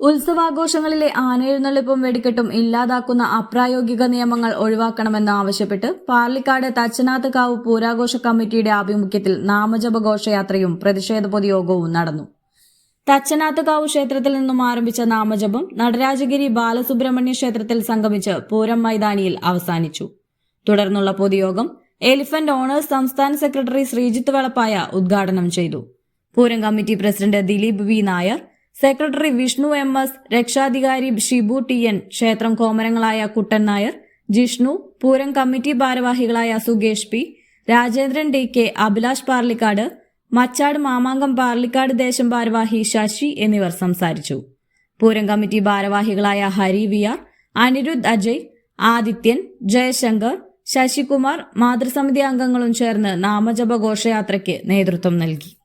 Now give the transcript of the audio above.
ഉത്സവാഘോഷങ്ങളിലെ ആനയെഴുന്നള്ളിപ്പും വെടിക്കെട്ടും ഇല്ലാതാക്കുന്ന അപ്രായോഗിക നിയമങ്ങൾ ഒഴിവാക്കണമെന്ന് ആവശ്യപ്പെട്ട് പാർലിക്കാട് തച്ചനാത്ത് കാവ് പൂരാഘോഷ കമ്മിറ്റിയുടെ ആഭിമുഖ്യത്തിൽ നാമജപ ഘോഷയാത്രയും പ്രതിഷേധ പൊതുയോഗവും നടന്നു. തച്ചനാത്ത് കാവ് ക്ഷേത്രത്തിൽ നിന്നും ആരംഭിച്ച നാമജപം നടരാജഗിരി ബാലസുബ്രഹ്മണ്യ ക്ഷേത്രത്തിൽ സംഗമിച്ച് പൂരം മൈതാനിയിൽ അവസാനിച്ചു. തുടർന്നുള്ള പൊതുയോഗം എലിഫന്റ് ഓണേഴ്സ് സംസ്ഥാന സെക്രട്ടറി ശ്രീജിത്ത് വളപ്പായ ഉദ്ഘാടനം ചെയ്തു. Pooram committee president Dileep V Nair secretary Vishnu M S രക്ഷാധികാരി ഷിബു ടി എൻ ക്ഷേത്രം കോമരങ്ങളായ കുട്ടൻ നായർ ജിഷ്ണു പൂരം കമ്മിറ്റി ഭാരവാഹികളായ Sukesh P Rajendran D K Abhilash Parlikkad Machad Mamangam Parlikkad ദേശം ഭാരവാഹി ശശി എന്നിവർ സംസാരിച്ചു. പൂരം കമ്മിറ്റി ഭാരവാഹികളായ ഹരി വി ആർ അനിരുദ്ധ് അജയ് ആദിത്യൻ ജയശങ്കർ ശശികുമാർ മാതൃസമിതി അംഗങ്ങളും ചേർന്ന് നാമജപ ഘോഷയാത്രയ്ക്ക് നേതൃത്വം നൽകി.